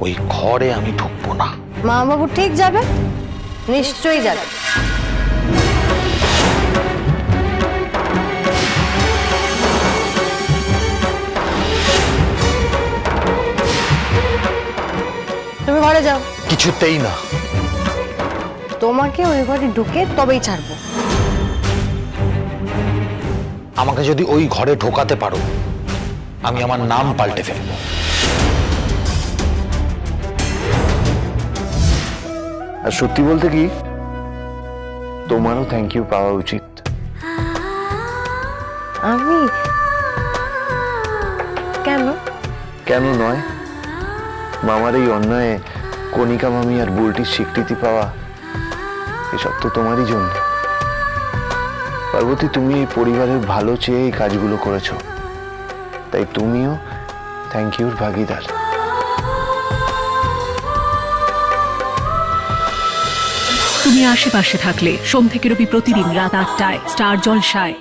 ওই ঘরে আমি ঢুকবো না। মামাবাবু ঠিক যাবে? নিশ্চয়ই যাবে। তুমি ঘরে যাও। কিছুতেই না। তোমাকে ওই ঘরে ঢুকে তবেই ছাড়বো। আমাকে যদি ওই ঘরে ঢোকাতে পারো আমি আমার নাম পাল্টে ফেলব। আর সত্যি বলতে কি তোমারও থ্যাংক ইউ পাওয়া উচিত। আমি? কেন? কেন নয়? মামার এই অন্যায় কণিকা মামি আর বুলটির স্বীকৃতি পাওয়া এসব তো তোমারই জন্য। পার্বতী তুমি এই পরিবারের ভালো চেয়ে এই কাজগুলো করেছ। তাই তুমিও থ্যাংক ইউর ভাগিদার। তুমি আশেপাশে থাকলে সোম থেকে রবি প্রতিদিন রাত আটটায় স্টার জলসায়।